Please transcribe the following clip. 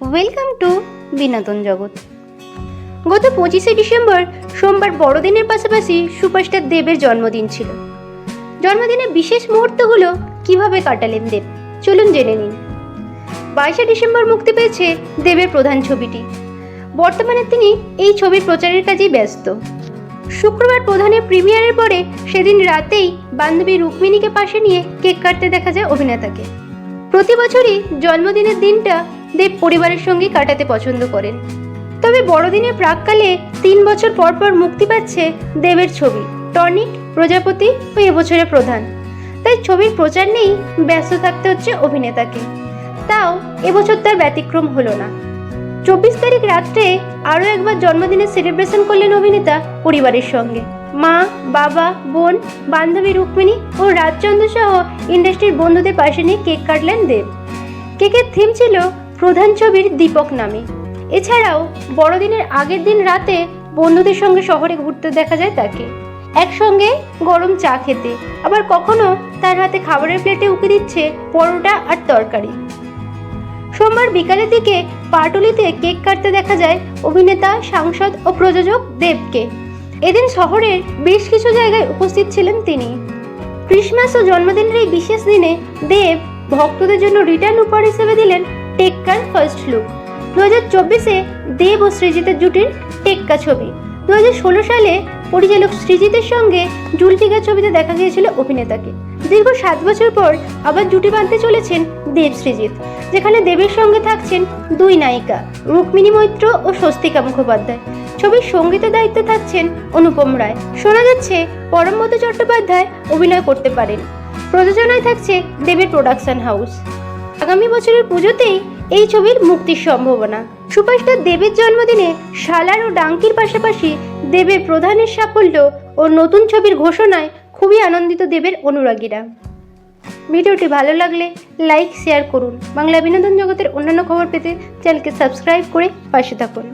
Welcome to বিনোদন জগৎ। গত পঁচিশে ডিসেম্বর সোমবার বড়দিনের পাশাপাশি সুপারস্টার দেবের জন্মদিন ছিল। জন্মদিনের বিশেষ মুহূর্তগুলো কীভাবে কাটালেন দেব? চলুন জেনে নিন। বাইশে ডিসেম্বর মুক্তি পেয়েছে দেবের প্রধান ছবিটি। বর্তমানে তিনি এই ছবির প্রচারের কাজেই ব্যস্ত। শুক্রবার প্রধানের প্রিমিয়ারের পরে সেদিন রাতেই বান্ধবী রুক্মিণীকে পাশে নিয়ে কেক কাটতে দেখা যায় অভিনেতাকে। প্রতি বছরই জন্মদিনের দিনটা দেব পরিবারের সঙ্গে কাটাতে পছন্দ করেন। তবে বড়দিনের প্রাককালে তিন বছর পর পর মুক্তি পাচ্ছে দেবের ছবি, টনিক, প্রজাপতি ও এবছরের প্রধান। তাই ছবির প্রচার নেই ব্যস্ত থাকতে হচ্ছে অভিনেতাকে। তাও এবছর তার ব্যতিক্রম হলো না। চব্বিশ তারিখ রাত্রে আরও একবার জন্মদিনের সেলিব্রেশন করলেন অভিনেতা পরিবারের সঙ্গে। মা, বাবা, বোন, বান্ধবী রুক্মিণী ও রাজচন্দ্র সহ ইন্ডাস্ট্রির বন্ধুদের পাশে নিয়ে কেক কাটলেন দেব। কেকের থিম ছিল প্রধান ছবির দীপক নামে। এছাড়াও বড়দিনের আগের দিন রাতে বন্ধুদের সঙ্গে শহরে ঘুরতে দেখা যায় তাকে। একসঙ্গে গরম চা খেতে। আবার কখনো তার হাতে খাবারের প্লেটে উকে দিচ্ছে পরোটা আর তরকারি। সোমবার বিকালের দিকে পাটুলিতে কেক কাটতে দেখা যায় অভিনেতা, সাংসদ ও প্রযোজক দেবকে। এদিন শহরের বেশ কিছু জায়গায় উপস্থিত ছিলেন তিনি। ক্রিসমাস ও জন্মদিনের এই বিশেষ দিনে দেব ভক্তদের জন্য রিটার্ন উপহার হিসেবে দিলেন টেক্কার ফার্স্ট লুক। দু হাজার চব্বিশে দেব ও সৃজিতের জুটির টেক্কা ছবি। দু হাজার ষোলো সালে পরিচালক সৃজিতের সঙ্গে জুলফিকার ছবিতে দেখা গিয়েছিল অভিনেতাকে। দীর্ঘ সাত বছর পর আবার জুটি বাঁধতে চলেছেন দেব সৃজিত যেখানে দেবের সঙ্গে থাকছেন দুই নায়িকা, রুক্মিণী মৈত্র ও স্বস্তিকা মুখোপাধ্যায়। ছবির সঙ্গীতের দায়িত্বে থাকছেন অনুপম রায়। শোনা যাচ্ছে, পরমব্রত চট্টোপাধ্যায় অভিনয় করতে পারেন। প্রযোজনায় থাকছে দেবের প্রোডাকশন হাউস। আগামী বছরের পুজোতেই এই ছবির মুক্তির সম্ভাবনা। সুপারস্টার দেবের জন্মদিনে শালার ও ডাঙ্কির পাশাপাশি দেবের প্রধানের সাফল্য ও নতুন ছবির ঘোষণায় খুবই আনন্দিত দেবের অনুরাগীরা। ভিডিওটি ভালো লাগলে লাইক, শেয়ার করুন। বাংলা বিনোদন জগতের অন্যান্য খবর পেতে চ্যানেলকে সাবস্ক্রাইব করে পাশে থাকুন।